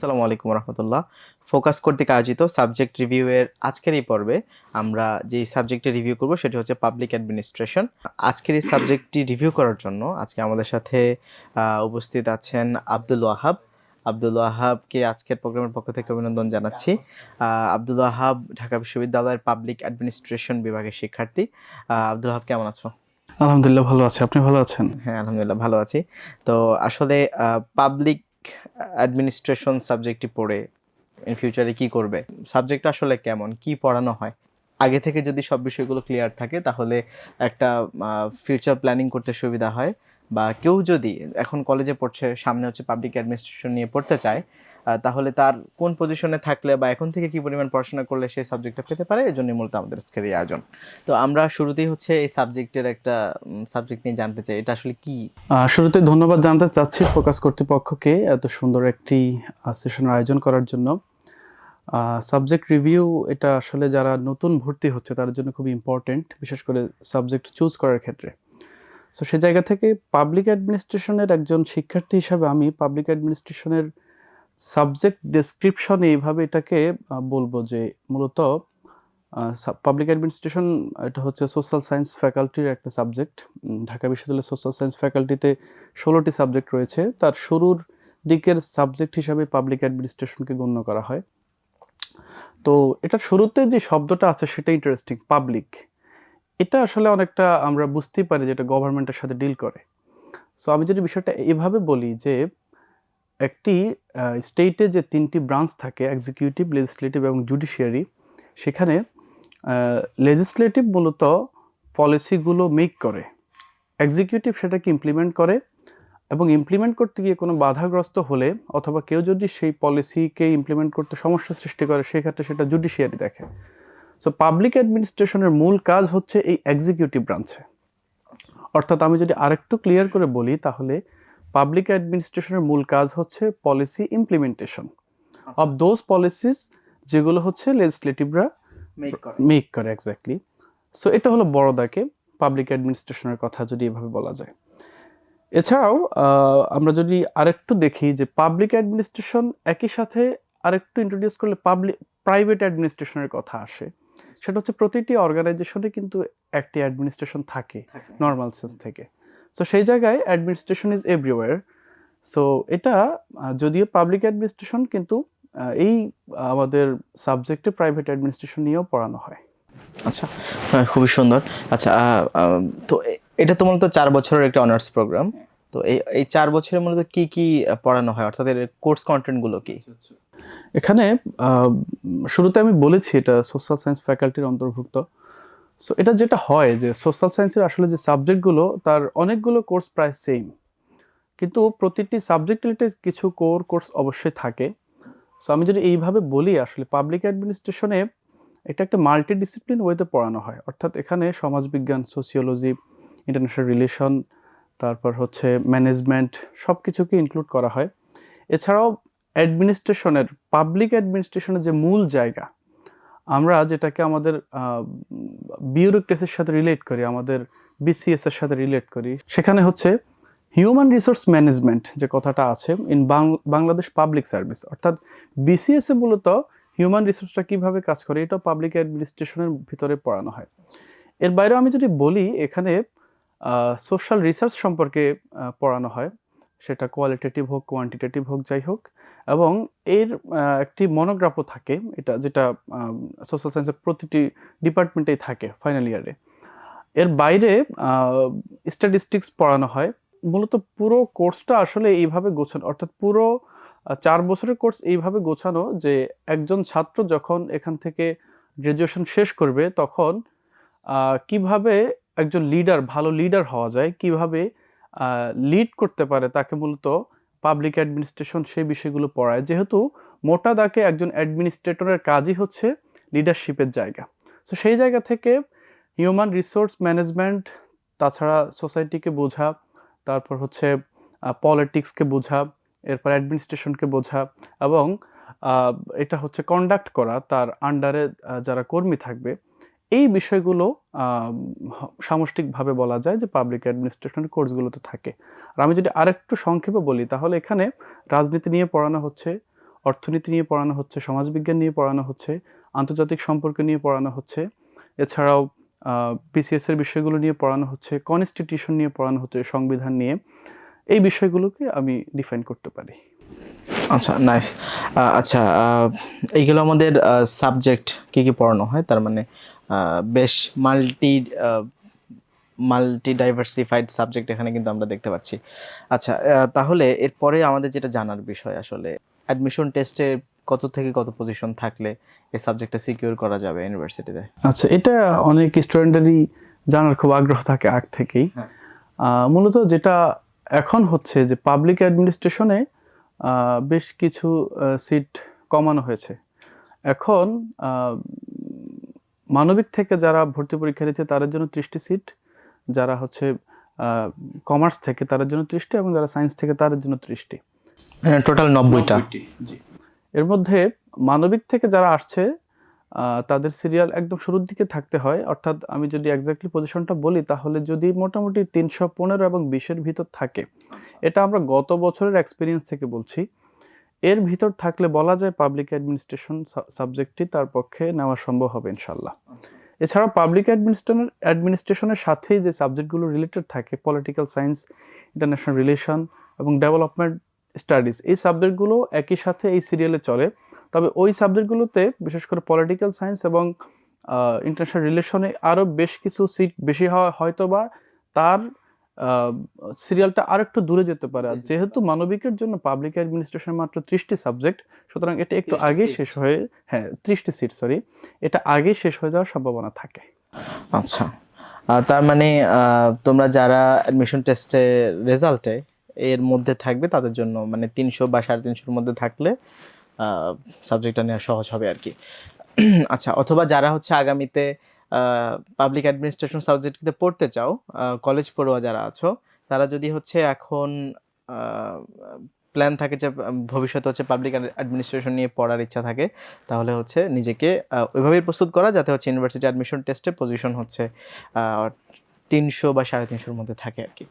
আসসালামু আলাইকুম রহমতুল্লাহ। ফোকাস কর্তৃক আয়োজিত সাবজেক্ট রিভিউয়ের আজকের এই পর্বে আমরা যেই সাবজেক্টে রিভিউ করব সেটি হচ্ছে পাবলিক অ্যাডমিনিস্ট্রেশন। আজকের এই সাবজেক্টটি রিভিউ করার জন্য আজকে আমাদের সাথে উপস্থিত আছেন আব্দুল ওয়াহাব। আব্দুল ওয়াহাবকে আজকের প্রোগ্রামের পক্ষ থেকে অভিনন্দন জানাচ্ছি। আব্দুল ওয়াহাব ঢাকা বিশ্ববিদ্যালয়ের পাবলিক অ্যাডমিনিস্ট্রেশন বিভাগের শিক্ষার্থী। আব্দুল ওয়াহাব কেমন আছো? আলহামদুলিল্লাহ ভালো আছি। আপনি ভালো আছেন? হ্যাঁ আলহামদুলিল্লাহ ভালো আছি। তো আসলে পাবলিক অ্যাডমিনিস্ট্রেশন সাবজেক্টটি পড়ে ইন ফিউচারে কি করবে? সাবজেক্ট আসলে কেমন? কি পড়ানো হয়? আগে থেকে যদি সব বিষয়গুলো ক্লিয়ার থাকে, তাহলে একটা ফিউচার প্ল্যানিং করতে সুবিধা হয়। বা কেউ যদি এখন কলেজে পড়ছে, সামনে হচ্ছে পাবলিক অ্যাডমিনিস্ট্রেশন নিয়ে পড়তে চায় তাহলে তার কোন পজিশনে থাকলে বা এখন থেকে কি পরিমাণ পড়াশোনা করলে সেই সাবজেক্টটা পেতে পারে? এই জন্যই মূলত আমাদের আজকের এই আয়োজন। তো আমরা শুরুতেই হচ্ছে এই সাবজেক্টের একটা সাবজেক্ট নিয়ে জানতে চাই। এটা আসলে কি? শুরুতে ধন্যবাদ জানতে চাচ্ছি ফোকাস কর্তৃপক্ষকে এত সুন্দর একটি সেশনের আয়োজন করার জন্য। সাবজেক্ট রিভিউ এটা আসলে যারা নতুন ভর্তি হচ্ছে তাদের জন্য খুব ইম্পর্টেন্ট বিশেষ করে সাবজেক্ট চুজ করার ক্ষেত্রে। সো সে জায়গা থেকে পাবলিক অ্যাডমিনিস্ট্রেশনের একজন শিক্ষার্থী হিসাবে আমি পাবলিক অ্যাডমিনিস্ট্রেশনের সাবজেক্ট ডেসক্রিপশনে এইভাবে এটাকে বলব যে মূলত পাবলিক অ্যাডমিনিস্ট্রেশন এটা হচ্ছে সোশ্যাল সায়েন্স ফ্যাকাল্টির একটা সাবজেক্ট ঢাকা বিশ্ববিদ্যালয়ের সোশ্যাল সায়েন্স ফ্যাকাল্টিতে ষোলোটি সাবজেক্ট রয়েছে। তার শুরুর দিকের সাবজেক্ট হিসাবে পাবলিক অ্যাডমিনিস্ট্রেশনকে গণ্য করা হয়। তো এটা শুরুতে যে শব্দটা আছে সেটা ইন্টারেস্টিং পাবলিক এটা আসলে অনেকটা আমরা বুঝতেই পারি যে এটা গভর্নমেন্টের সাথে ডিল করে। সো আমি যদি বিষয়টা এভাবে বলি যে একটি স্টেটে যে তিনটি ব্রাঞ্চ থাকে এক্সিকিউটিভ লেজিসলেটিভ এবং জুডিশিয়ারি সেখানে লেজিসলেটিভ মূলত পলিসিগুলো মেক করে। এক্সিকিউটিভ সেটাকে ইমপ্লিমেন্ট করে এবং ইমপ্লিমেন্ট করতে গিয়ে কোনো বাধাগ্রস্ত হলে অথবা কেউ যদি সেই পলিসিকে ইমপ্লিমেন্ট করতে সমস্যা সৃষ্টি করে, সেক্ষেত্রে সেটা জুডিশিয়ারি দেখে। সো পাবলিক অ্যাডমিনিস্ট্রেশনের মূল কাজ হচ্ছে এই এক্সিকিউটিভ ব্রাঞ্চে অর্থাৎ আমি যদি আরেকটু ক্লিয়ার করে বলি, তাহলে পাবলিক অ্যাডমিনিস্ট্রেশনের মূল কাজ হচ্ছে policy implementation of those policies যেগুলো হচ্ছে লেজিসলেটিভরা মেক করে। এক্স্যাক্টলি সো এটা হলো বড় দাকে পাবলিক অ্যাডমিনিস্ট্রেশনের কথা যদি এভাবে বলা যায়। এছাড়াও আমরা যদি আরেকটু দেখি যে পাবলিক অ্যাডমিনিস্ট্রেশন একই সাথে আরেকটু ইন্ট্রোডিউস করলে পাবলিক প্রাইভেট অ্যাডমিনিস্ট্রেশনের কথা আসে। সেটা হচ্ছে প্রতিটি অর্গানাইজেশনে কিন্তু একটি অ্যাডমিনিস্ট্রেশন থাকে নর্মাল সেন্স থেকে। সো সেই জায়গায় অ্যাডমিনিস্ট্রেশন ইজ এভরিওয়ার সো এটা যদিও পাবলিক অ্যাডমিনিস্ট্রেশন কিন্তু এই আমাদের সাবজেক্টে প্রাইভেট অ্যাডমিনিস্ট্রেশন নিয়েও পড়ানো হয়। আচ্ছা খুবই সুন্দর। আচ্ছা তো এটা তো মূলত চার বছরের একটা অনার্স প্রোগ্রাম তো এই এই চার বছরে মূলত কি কি পড়ানো হয়? অর্থাৎ এর কোর্স কন্টেন্টগুলো কি? এখানে শুরুতে আমি বলেছি এটা সোশ্যাল সায়েন্স ফ্যাকাল্টির অন্তর্ভুক্ত। সো এটা যেটা হয় যে সোশ্যাল সায়েন্সের আসলে যে সাবজেক্টগুলো তার অনেকগুলো কোর্স প্রায় সেম কিন্তু প্রতিটি সাবজেক্ট রিলেটেড কিছু কোর কোর্স অবশ্যই থাকে। সো আমি যদি এইভাবে বলি, আসলে পাবলিক অ্যাডমিনিস্ট্রেশনে এটা একটা মাল্টি ডিসিপ্লিন ওয়েতে পড়ানো হয়। অর্থাৎ এখানে সমাজবিজ্ঞান সোসিওলজি ইন্টারন্যাশনাল রিলেশন তারপর হচ্ছে ম্যানেজমেন্ট সব কিছুকে ইনক্লুড করা হয়। এছাড়াও অ্যাডমিনিস্ট্রেশনের পাবলিক অ্যাডমিনিস্ট্রেশনের যে মূল জায়গা আমরা যেটাকে আমাদের বিউরোক্রেসির সাথে রিলেট করি, আমাদের বিসিএস এর সাথে রিলেট করি, সেখানে হচ্ছে হিউম্যান রিসোর্স ম্যানেজমেন্ট যে কথাটা আছে ইন বাংলাদেশ পাবলিক সার্ভিস অর্থাৎ বিসিএস এ মূলত হিউম্যান রিসোর্সটা কীভাবে কাজ করে এটাও পাবলিক অ্যাডমিনিস্ট্রেশনের ভিতরে পড়ানো হয়। এর বাইরেও আমি যদি বলি, এখানে সোশ্যাল রিসার্চ সম্পর্কে পড়ানো হয়। সেটা কোয়ালিটেটিভ হোক কোয়ান্টিটেটিভ হোক, যাই হোক। এবং এর একটি মনোগ্রাফও থাকে, এটা যেটা সোশ্যাল সায়েন্সের প্রতিটি ডিপার্টমেন্টেই থাকে ফাইনাল ইয়ারে এর বাইরে স্ট্যাটিস্টিক্স পড়ানো হয়। মূলত পুরো কোর্সটা আসলে এইভাবে গোছানো, অর্থাৎ পুরো চার বছরের কোর্স এইভাবে গোছানো যে একজন ছাত্র যখন এখান থেকে গ্রাজুয়েশন শেষ করবে তখন কীভাবে একজন লিডার ভালো লিডার হওয়া যায়, কীভাবে লিড করতে পারে তাকে মূলত পাবলিক অ্যাডমিনিস্ট্রেশন সেই বিষয়গুলো পড়ায়। যেহেতু মোটা দাগে একজন অ্যাডমিনিস্ট্রেটরের কাজই হচ্ছে লিডারশিপের জায়গা। তো সেই জায়গা থেকে হিউম্যান রিসোর্স ম্যানেজমেন্ট তাছাড়া সোসাইটিকে বোঝা, তারপর হচ্ছে পলিটিক্সকে বোঝা, এরপর অ্যাডমিনিস্ট্রেশনকে বোঝা এবং এটা হচ্ছে কন্ডাক্ট করা তার আন্ডারে যারা কর্মী থাকবে এই বিষয়গুলো সামষ্টিকভাবে বলা যায় যে পাবলিক অ্যাডমিনিস্ট্রেশনের কোর্সগুলোতে থাকে। আর আমি যদি আরেকটু সংক্ষেপে বলি, তাহলে এখানে রাজনীতি নিয়ে পড়ানো হচ্ছে, অর্থনীতি নিয়ে পড়ানো হচ্ছে, সমাজবিজ্ঞান নিয়ে পড়ানো হচ্ছে, আন্তর্জাতিক সম্পর্ক নিয়ে পড়ানো হচ্ছে, এছাড়াও বিসিএস এর বিষয়গুলো নিয়ে পড়ানো হচ্ছে কনস্টিটিউশন নিয়ে পড়ানো হচ্ছে, সংবিধান নিয়ে। এই বিষয়গুলোকে আমি ডিফাইন করতে পারি। আচ্ছা নাইস আচ্ছা এইগুলো আমাদের সাবজেক্ট কি কি পড়ানো হয়? তার মানে বেশ মাল্টি মাল্টি ডাইভার্সিফাইড সাবজেক্ট এখানে কিন্তু আমরা দেখতে পাচ্ছি। আচ্ছা তাহলে এরপরে আমাদের যেটা জানার বিষয় আসলে অ্যাডমিশন টেস্টে কত থেকে কত পজিশন থাকলে এই সাবজেক্টটা সিকিউর করা যাবে ইউনিভার্সিটিতে আচ্ছা এটা অনেক স্টুডেন্টেরই জানার খুব আগ্রহ থাকে আগ থেকেই। হ্যাঁ। মূলত যেটা এখন হচ্ছে যে পাবলিক অ্যাডমিনিস্ট্রেশনে বেশ কিছু সিট কমানো হয়েছে। এখন মানবিক থেকে যারা ভর্তি পরীক্ষা দিচ্ছে তাদের জন্য ত্রিশটি সিট। যারা হচ্ছে কমার্স থেকে তাদের জন্য ত্রিশটি এবং যারা সায়েন্স থেকে তাদের জন্য ত্রিশটি। টোটাল নব্বইটা। জি। এর মধ্যে মানবিক থেকে যারা আসছে তাদের সিরিয়াল একদম শুরুর দিকে থাকতে হয়। অর্থাৎ আমি যদি এক্স্যাক্টলি পজিশনটা বলি তাহলে যদি মোটামুটি তিনশো পনেরো এবং বিশের ভিতর থাকে এটা আমরা গত বছরের এক্সপিরিয়েন্স থেকে বলছি। এর ভিতর থাকলে বলা যায় পাবলিক অ্যাডমিনিস্ট্রেশন সাবজেক্টটি তার পক্ষে নেওয়া সম্ভব হবে ইনশাল্লাহ এছাড়াও পাবলিক অ্যাডমিনিস্ট্রেশনের অ্যাডমিনিস্ট্রেশনের সাথেই যে সাবজেক্টগুলো রিলেটেড থাকে পলিটিক্যাল সায়েন্স ইন্টারন্যাশনাল রিলেশন এবং ডেভেলপমেন্ট স্টাডিজ এই সাবজেক্টগুলো একই সাথে এই সিরিয়ালে চলে। তবে ওই সাবজেক্টগুলোতে বিশেষ করে পলিটিক্যাল সায়েন্স এবং ইন্টারন্যাশনাল রিলেশনে আরও বেশ কিছু সিট বেশি হওয়া হয়তো বা তার সিরিয়ালটা আর একটু দূরে যেতে পারে। আর। যেহেতু মানবিকের জন্য পাবলিক অ্যাডমিনিস্ট্রেশন মাত্র ত্রিশটি সাবজেক্ট সুতরাং এটা একটু 30টি আগেই শেষ হয়ে হ্যাঁ ত্রিশটি সিট সরি এটা আগেই শেষ হয়ে যাওয়ার সম্ভাবনা থাকে। আচ্ছা। তার মানে তোমরা যারা অ্যাডমিশন টেস্টে রেজাল্টে এর মধ্যে থাকবে তাদের জন্য মানে তিনশো বা সাড়ে তিনশোর মধ্যে থাকলে সাবজেক্টটা নেওয়া সহজ হবে আর কি। আচ্ছা অথবা যারা হচ্ছে আগামীতে পাবলিক অ্যাডমিনিস্ট্রেশন সাবজেক্টতে পড়তে চাও কলেজ পড়ুয়া যারা আছো, তারা যদি হচ্ছে এখন প্ল্যান থাকে যে ভবিষ্যতে হচ্ছে পাবলিক অ্যাডমিনিস্ট্রেশন নিয়ে পড়ার ইচ্ছা থাকে, তাহলে হচ্ছে নিজেকে ওইভাবেই প্রস্তুত করা যাতে হচ্ছে ইউনিভার্সিটি অ্যাডমিশন টেস্টে পজিশন হচ্ছে তিনশো বা সাড়ে তিনশোর মধ্যে থাকে আর কি।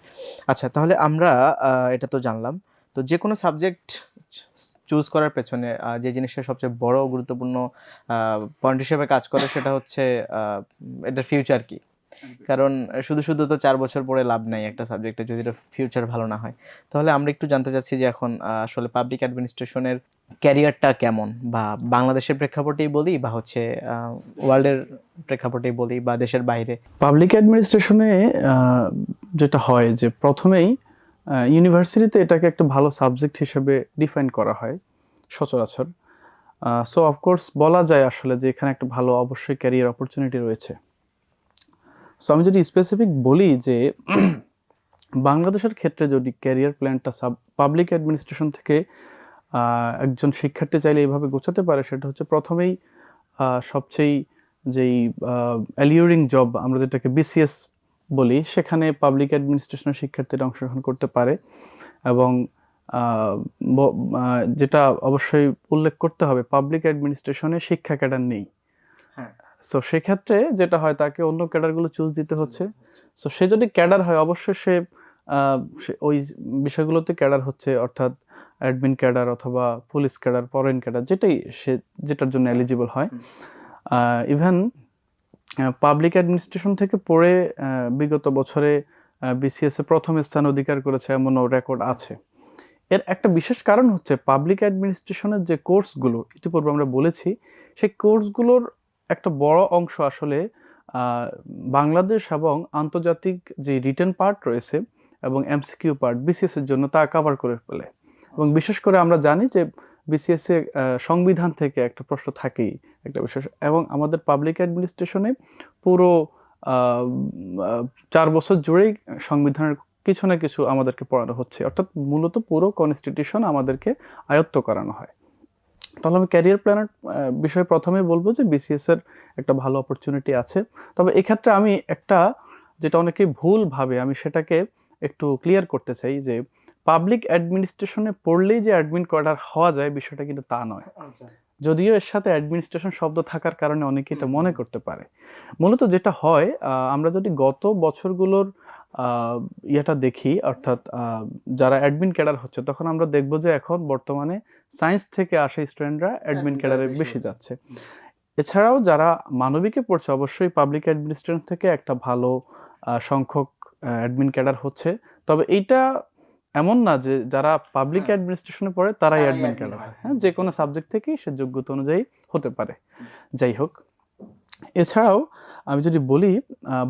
আচ্ছা তাহলে আমরা এটা তো জানলাম। তো যে কোনো সাবজেক্ট চুজ করার পেছনে যে জিনিসটা সবচেয়ে বড় গুরুত্বপূর্ণ পয়েন্ট হিসেবে কাজ করে সেটা হচ্ছে এটার ফিউচার কি? কারণ শুধু শুধু তো চার বছর পরে লাভ নাই একটা সাবজেক্টে যদি ফিউচার ভালো না হয়। তাহলে আমরা একটু জানতে চাচ্ছি যে এখন আসলে পাবলিক অ্যাডমিনিস্ট্রেশনের ক্যারিয়ারটা কেমন? বা বাংলাদেশের প্রেক্ষাপটেই বলি বা হচ্ছে ওয়ার্ল্ডের প্রেক্ষাপটেই বলি বা দেশের বাইরে? পাবলিক অ্যাডমিনিস্ট্রেশনে যেটা হয় যে প্রথমেই ইউনিভার্সিটিতে এটাকে একটা ভালো সাবজেক্ট হিসেবে ডিফাইন করা হয় সচরাচর। সো অফকোর্স বলা যায় আসলে যে এখানে একটা ভালো অবশ্যই ক্যারিয়ার অপরচুনিটি রয়েছে। সো আমি যদি স্পেসিফিক বলি যে বাংলাদেশের ক্ষেত্রে যদি ক্যারিয়ার প্ল্যানটা সাব পাবলিক অ্যাডমিনিস্ট্রেশন থেকে একজন শিক্ষার্থী চাইলে এইভাবে গোছাতে পারে সেটা হচ্ছে প্রথমেই আহ, সবচেয়ে যেই অ্যালিউরিং জব আমরা যেটাকে বিসিএস বলি সেখানে পাবলিক অ্যাডমিনিস্ট্রেশনের শিক্ষার্থীরা অংশগ্রহণ করতে পারে এবং যেটা অবশ্যই উল্লেখ করতে হবে পাবলিক অ্যাডমিনিস্ট্রেশনে শিক্ষা ক্যাডার নেই। হ্যাঁ। সো সেক্ষেত্রে যেটা হয় তাকে অন্য ক্যাডারগুলো চুজ দিতে হচ্ছে। সো সে যদি ক্যাডার হয় অবশ্যই সে সে ওই বিষয়গুলোতে ক্যাডার হচ্ছে অর্থাৎ অ্যাডমিন ক্যাডার অথবা পুলিশ ক্যাডার ফরেন ক্যাডার যেটাই সে যেটার জন্য এলিজিবল হয়। ইভেন পাবলিক অ্যাডমিনিস্ট্রেশন থেকে পড়ে বিগত বছরে বিসিএস এ প্রথম স্থান অধিকার করেছে এমনও রেকর্ড আছে। এর একটা বিশেষ কারণ হচ্ছে পাবলিক অ্যাডমিনিস্ট্রেশনের যে কোর্সগুলো ইতিপূর্বে আমরা বলেছি সেই কোর্সগুলোর একটা বড় অংশ আসলে বাংলাদেশ এবং আন্তর্জাতিক যে রিটেন পার্ট রয়েছে এবং এমসিকিউ পার্ট বিসিএসের জন্য তা কভার করে ফেলে। এবং বিশেষ করে আমরা জানি যে বিসিএসএ সংবিধান থেকে একটা প্রশ্ন থাকেই। একটা বিশেষ এবং আমাদের পাবলিক অ্যাডমিনিস্ট্রেশনে পুরো চার বছর জুড়েই সংবিধানের কিছু না কিছু আমাদেরকে পড়ানো হচ্ছে। অর্থাৎ মূলত পুরো কনস্টিটিউশন আমাদেরকে আয়ত্ত করানো হয়। তাহলে আমি ক্যারিয়ার প্ল্যানার বিষয়ে প্রথমেই বলব যে বিসিএস এর একটা ভালো অপরচুনিটি আছে। তবে এক্ষেত্রে আমি একটা, যেটা অনেকেই ভুল ভাবে, আমি সেটাকে একটু ক্লিয়ার করতে চাই যে পাবলিক অ্যাডমিনিস্ট্রেশনে পড়লেই যে অ্যাডমিন কোয়ার্টার হওয়া যায় বিষয়টা কিন্তু তা নয়। যদিও এর সাথে অ্যাডমিনিস্ট্রেশন শব্দ থাকার কারণে অনেকে এটা মনে করতে পারে। মূলত যেটা হয় আমরা যদি গত বছরগুলোর ইয়েটা দেখি অর্থাৎ যারা অ্যাডমিন ক্যাডার হচ্ছে তখন আমরা দেখব যে এখন বর্তমানে সায়েন্স থেকে আসা স্টুডেন্টরা অ্যাডমিন ক্যাডারে বেশি যাচ্ছে। এছাড়াও যারা মানবিকে পড়ছে অবশ্যই পাবলিক অ্যাডমিনিস্ট্রেশন থেকে একটা ভালো সংখ্যক অ্যাডমিন ক্যাডার হচ্ছে। তবে এইটা এমন না যে যারা পাবলিক। অ্যাডমিনিস্ট্রেশনে পড়ে তারাই অ্যাডমিন ক্যাডার হয়। হ্যাঁ যে কোনো সাবজেক্ট থেকেই সে যোগ্যতা অনুযায়ী হতে পারে। যাই হোক এছাড়াও আমি যদি বলি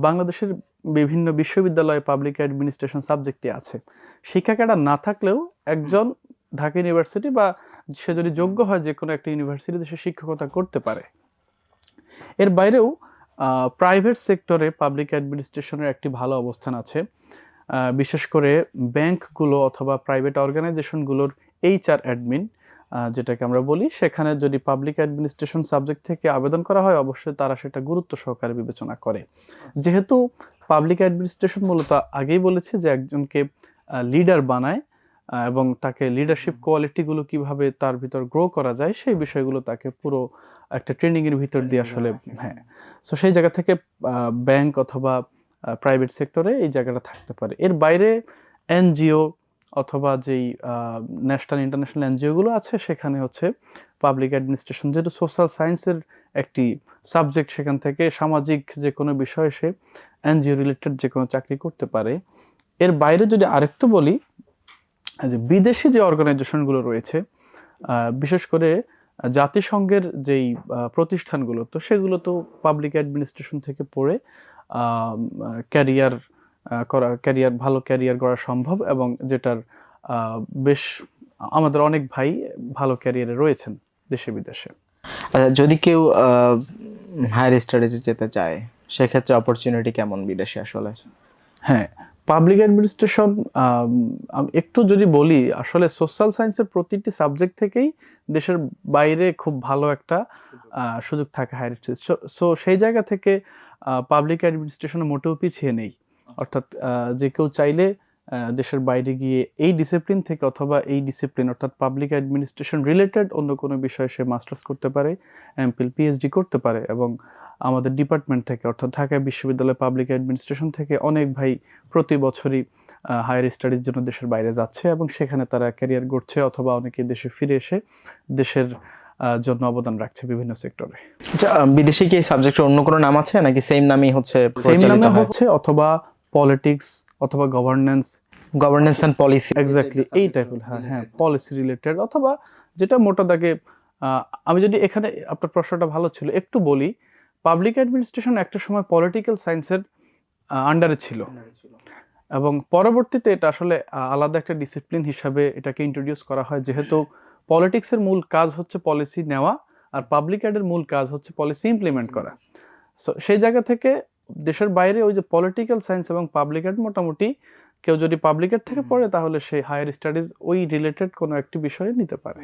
বাংলাদেশের বিভিন্ন বিশ্ববিদ্যালয়ে পাবলিক অ্যাডমিনিস্ট্রেশন সাবজেক্টটি আছে। শিক্ষা ক্যাডার না থাকলেও একজন ঢাকা ইউনিভার্সিটি বা সে যদি যোগ্য হয় যে কোনো একটা ইউনিভার্সিটিতে সে শিক্ষকতা করতে পারে। এর বাইরেও প্রাইভেট সেক্টরে পাবলিক অ্যাডমিনিস্ট্রেশনের একটি ভালো অবস্থান আছে। বিশেষ করে ব্যাংকগুলো অথবা প্রাইভেট অর্গানাইজেশনগুলোর এইচআর অ্যাডমিন যেটাকে আমরা বলি, সেখানে যদি পাবলিক অ্যাডমিনিস্ট্রেশন সাবজেক্ট থেকে আবেদন করা হয়, অবশ্যই তারা সেটা গুরুত্ব সহকারে বিবেচনা করে। যেহেতু পাবলিক অ্যাডমিনিস্ট্রেশন মূলত আগেই বলেছে যে একজনকে লিডার বানায় এবং তাকে লিডারশিপ কোয়ালিটিগুলো কীভাবে তার ভিতর গ্রো করা যায়, সেই বিষয়গুলো তাকে পুরো একটা ট্রেনিংয়ের ভিতর দিয়ে আসলে হ্যাঁ। সো সেই জায়গা থেকে ব্যাংক অথবা প্রাইভেট সেক্টরে এই জায়গাটা থাকতে পারে। এর বাইরে এনজিও অথবা যেই ন্যাশনাল ইন্টারন্যাশনাল এনজিওগুলো আছে, সেখানে হচ্ছে পাবলিক অ্যাডমিনিস্ট্রেশন যেহেতু সোশ্যাল সায়েন্সের একটি সাবজেক্ট সেখান থেকে সামাজিক যে কোনো বিষয়ে সে এনজিও রিলেটেড যে কোনো চাকরি করতে পারে। এর বাইরে যদি আরেকটু বলি, যে বিদেশি যে অর্গানাইজেশনগুলো রয়েছে বিশেষ করে জাতিসংঘের যেই প্রতিষ্ঠানগুলো, তো সেগুলো তো পাবলিক অ্যাডমিনিস্ট্রেশন থেকে পড়ে ক্যারিয়ার করা ক্যারিয়ার ভালো ক্যারিয়ার করা সম্ভব এবং যেটার বেশ আমাদের অনেক ভাই ভালো ক্যারিয়ারে রয়েছেন দেশে বিদেশে। যদি কেউ হায়ার স্টাডিজে যেতে চায় সেক্ষেত্রে অপরচুনিটি কেমন বিদেশে আসলে? হ্যাঁ পাবলিক অ্যাডমিনিস্ট্রেশন একটু যদি বলি আসলে সোশ্যাল সায়েন্সের প্রতিটি সাবজেক্ট থেকেই দেশের বাইরে খুব ভালো একটা সুযোগ থাকে হায়ার সো সেই জায়গা থেকে পাবলিক অ্যাডমিনিস্ট্রেশনে মোটেও পিছিয়ে নেই। অর্থাৎ যে কেউ চাইলে দেশের বাইরে গিয়ে এই ডিসিপ্লিন থেকে অথবা এই ডিসিপ্লিন অর্থাৎ পাবলিক অ্যাডমিনিস্ট্রেশন রিলেটেড অন্য কোনো বিষয়ে সে মাস্টার্স করতে পারে এমপিল পিএইচডি করতে পারে এবং আমাদের ডিপার্টমেন্ট থেকে অর্থাৎ ঢাকা বিশ্ববিদ্যালয় পাবলিক অ্যাডমিনিস্ট্রেশন থেকে অনেক ভাই প্রতি বছরই হায়ার স্টাডিজ জন্য দেশের বাইরে যাচ্ছে এবং সেখানে তারা ক্যারিয়ার গড়ছে অথবা অনেকে দেশে ফিরে এসে দেশের জন্য অবদান রাখছে বিভিন্ন সেক্টরে। আচ্ছা বিদেশে কি সাবজেক্টের অন্য কোনো নাম আছে? নাকি সেম নামই হচ্ছে সেম নামে হচ্ছে অথবা পলিটিক্স অথবা governance governance and policy exactly এই টাইপের হ্যাঁ হ্যাঁ পলিসি রিলেটেড অথবা যেটা মোটা দাগে আমি যদি এখানে আপনার প্রশ্নটা ভালো ছিল একটু বলি পাবলিক অ্যাডমিনিস্ট্রেশন একটা সময় পলিটিক্যাল সায়েন্সের আন্ডারে ছিল। এবং পরবর্তীতে এটা আসলে আলাদা একটা ডিসিপ্লিন হিসাবে এটাকে ইন্ট্রোডিউস করা হয় যেহেতু পলিটিক্সের মূল কাজ হচ্ছে পলিসি নেওয়া আর পাবলিক অ্যাডের মূল কাজ হচ্ছে পলিসি ইমপ্লিমেন্ট করা। সো সেই জায়গা থেকে দেশের বাইরে ওই যে পলিটিক্যাল সায়েন্স এবং পাবলিক অ্যাড মোটামুটি কেউ যদি পাবলিক অ্যাড থেকে পড়ে তাহলে সে হায়ার স্টাডিজ ওই রিলেটেড কোনো একটি বিষয়ে নিতে পারে।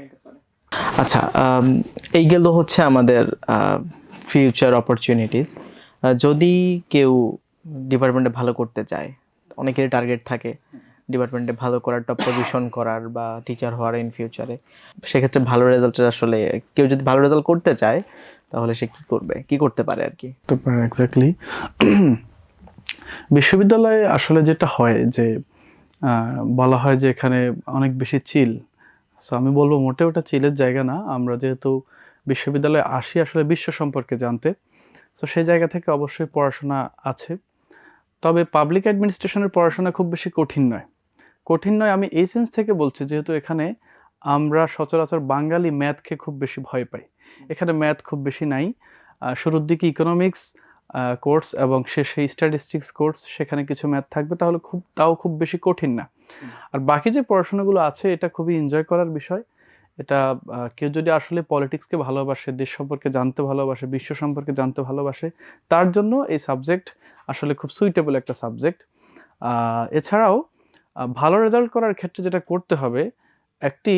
আচ্ছা এই গেল হচ্ছে আমাদের ফিউচার অপরচুনিটিস যদি কেউ ডিপার্টমেন্টে ভালো করতে চায় অনেকেরই টার্গেট থাকে। ডিপার্টমেন্টে ভালো করার টপ পজিশন করার বা টিচার হওয়ার ইন ফিউচারে সেক্ষেত্রে ভালো রেজাল্টের আসলে কেউ যদি ভালো রেজাল্ট করতে চায়, তাহলে সে কি করবে? কি করতে পারে আর কি? পারে এক্স্যাক্টলি বিশ্ববিদ্যালয়ে আসলে যেটা হয় যে বলা হয় যে এখানে অনেক বেশি চিল। সো আমি বলব মোটে ওটা চিলের জায়গা না। আমরা যেহেতু বিশ্ববিদ্যালয়ে আসি আসলে বিশ্ব সম্পর্কে জানতে। সো সেই জায়গা থেকে অবশ্যই পড়াশোনা আছে। তবে পাবলিক অ্যাডমিনিস্ট্রেশনের পড়াশোনা খুব বেশি কঠিন নয়। কঠিন নয়, আমি এই সেন্স থেকে বলছি যেহেতু এখানে আমরা সচরাচর বাঙালি ম্যাথকে খুব বেশি ভয় পাই। এখানে ম্যাথ খুব বেশি নাই। শুরুর দিকে ইকোনমিক্স কোর্স এবং শেষে স্ট্যাটিস্টিক্স কোর্স সেখানে কিছু ম্যাথ থাকবে, তাহলে খুব, তাও খুব বেশি কঠিন না। আর বাকি যে পড়াশোনাগুলো আছে, এটা খুবই এনজয় করার বিষয়। এটা কেউ যদি আসলে পলিটিক্সকে ভালোবাসে, দেশ সম্পর্কে জানতে ভালোবাসে, বিশ্ব সম্পর্কে জানতে ভালোবাসে, তার জন্য এই সাবজেক্ট আসলে খুব সুইটেবল একটা সাবজেক্ট এছাড়াও ভালো রেজাল্ট করার ক্ষেত্রে যেটা করতে হবে, একটি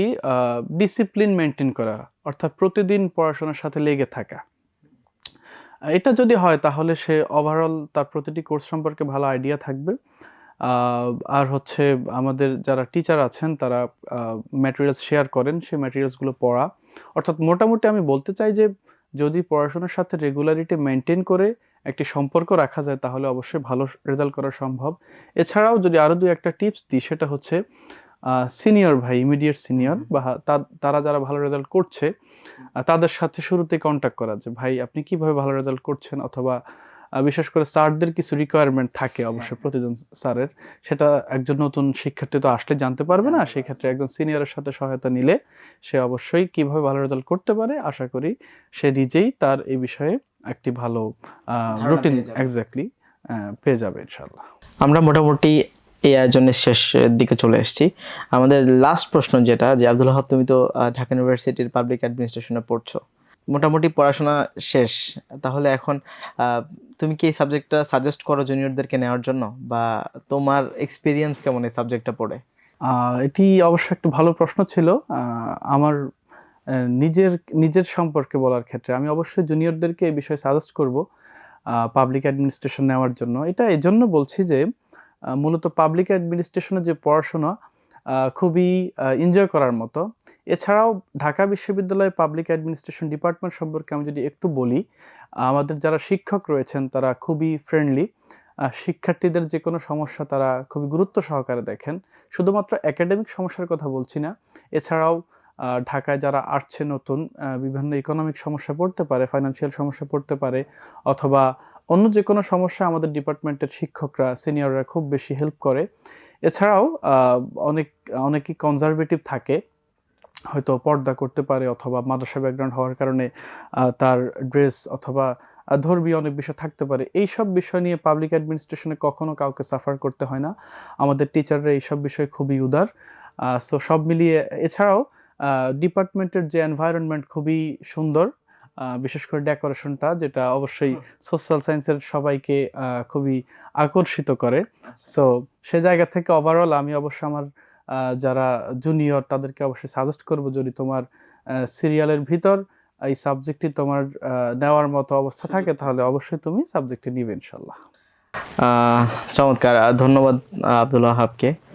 ডিসিপ্লিন মেনটেন করা, অর্থাৎ প্রতিদিন পড়াশোনার সাথে লেগে থাকা। এটা যদি হয় তাহলে সে ওভারঅল তার প্রতিটি কোর্স সম্পর্কে ভালো আইডিয়া থাকবে। আর হচ্ছে আমাদের যারা টিচার আছেন তারা ম্যাটেরিয়ালস শেয়ার করেন, সেই ম্যাটেরিয়ালসগুলো পড়া। অর্থাৎ মোটামুটি আমি বলতে চাই যে, যদি পড়াশোনার সাথে রেগুলারিটি মেনটেন করে একটি সম্পর্ক রাখা যায় তাহলে অবশ্যই ভালো রেজাল্ট করা সম্ভব। এছাড়াও যদি আরও দু একটা টিপস দিই সেটা হচ্ছে সিনিয়র ভাই ইমিডিয়েট সিনিয়র বা তারা যারা ভালো রেজাল্ট করছে তাদের সাথে শুরুতে কন্ট্যাক্ট করা যে ভাই আপনি কীভাবে ভালো রেজাল্ট করছেন? অথবা বিশেষ করে স্যারদের কিছু রিকোয়ারমেন্ট থাকে অবশ্যই প্রতিজন স্যারের সেটা একজন নতুন শিক্ষার্থী তো আসলে জানতে পারবে না সেই ক্ষেত্রে একজন সিনিয়রের সাথে সহায়তা নিলে সে অবশ্যই কীভাবে ভালো রেজাল্ট করতে পারে আশা করি সে নিজেই তার এই বিষয়ে একটি ভালো রুটিন এক্স্যাক্টলি পেয়ে যাবে। ইনশাল্লাহ আমরা মোটামুটি এই আয়োজনের শেষ দিকে চলে এসেছি। আমাদের লাস্ট প্রশ্ন যেটা যে আব্দুল হাব তুমি তো ঢাকা ইউনিভার্সিটির পাবলিক অ্যাডমিনিস্ট্রেশনে পড়ছো। মোটামুটি পড়াশোনা শেষ। তাহলে এখন আহ, তুমি কি এই সাবজেক্টটা সাজেস্ট করো জুনিয়রদেরকে নেওয়ার জন্য? বা তোমার এক্সপিরিয়েন্স কেমন এই সাবজেক্টটা পড়ে? আহ, এটি অবশ্য একটা ভালো প্রশ্ন ছিল। আমার নিজের নিজের সম্পর্কে বলার ক্ষেত্রে আমি অবশ্যই জুনিয়রদেরকে এই বিষয়ে সাজেস্ট করব পাবলিক অ্যাডমিনিস্ট্রেশন নেওয়ার জন্য। এটা এই জন্য বলছি যে মূলত পাবলিক অ্যাডমিনিস্ট্রেশনের যে পড়াশোনা খুবই এনজয় করার মতো। এছাড়াও ঢাকা বিশ্ববিদ্যালয়ে পাবলিক অ্যাডমিনিস্ট্রেশন ডিপার্টমেন্ট সম্পর্কে আমি যদি একটু বলি, আমাদের যারা শিক্ষক রয়েছেন তারা খুবই ফ্রেন্ডলি শিক্ষার্থীদের যে কোনো সমস্যা তারা খুবই গুরুত্ব সহকারে দেখেন। শুধুমাত্র একাডেমিক সমস্যার কথা বলছি না, এছাড়াও ঢাকায় যারা আসছে নতুন বিভিন্ন ইকোনমিক সমস্যা পড়তে পারে ফাইন্যান্সিয়াল সমস্যা পড়তে পারে, অথবা অন্য যে কোনো সমস্যা আমাদের ডিপার্টমেন্টের শিক্ষকরা সিনিয়ররা খুব বেশি হেল্প করে। এছাড়াও অনেক, অনেকেই কনজারভেটিভ থাকে, হয়তো পর্দা করতে পারে অথবা মাদ্রাসা ব্যাকগ্রাউন্ড হওয়ার কারণে তার ড্রেস অথবা ধর্মীয় অনেক বিষয় থাকতে পারে। এই সব বিষয় নিয়ে পাবলিক অ্যাডমিনিস্ট্রেশনে কখনো কাউকে সাফার করতে হয় না। আমাদের টিচাররা এইসব বিষয়ে খুবই উদার। সো সব মিলিয়ে, এছাড়াও ডিপার্টমেন্টের যে এনভায়রনমেন্ট খুবই সুন্দর বিশেষ করে ডেকোরেশনটা যেটা অবশ্যই সোশ্যাল সায়েন্সের সবাইকে খুবই আকর্ষিত করে। সো সে জায়গা থেকে ওভারঅল আমি অবশ্য আমার যারা জুনিয়র তাদেরকে অবশ্যই সাজেস্ট করব যদি তোমার সিরিয়ালের ভিতর এই সাবজেক্টটি তোমার নেওয়ার মতো অবস্থা থাকে তাহলে অবশ্যই তুমি সাবজেক্টটি নিবে ইনশাল্লাহ। চমৎকার। ধন্যবাদ আহ, আব্দুল ওয়াহাবকে আহ,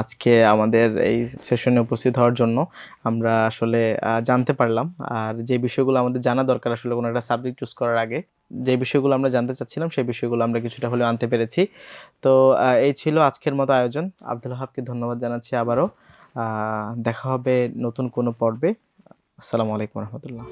আজকে আমাদের এই সেশনে উপস্থিত হওয়ার জন্য আমরা আসলে জানতে পারলাম। আর যে বিষয়গুলো আমাদের জানা দরকার আসলে কোনো একটা সাবজেক্ট চুজ করার আগে, যে বিষয়গুলো আমরা জানতে চাচ্ছিলাম, সেই বিষয়গুলো আমরা কিছুটা হলেও আনতে পেরেছি। তো এই ছিল আজকের মতো আয়োজন। আব্দুল ওয়াহাবকে ধন্যবাদ জানাচ্ছি আবারও। দেখা হবে নতুন কোনো পর্বে। আসসালামু আলাইকুম রহমতুল্লাহ।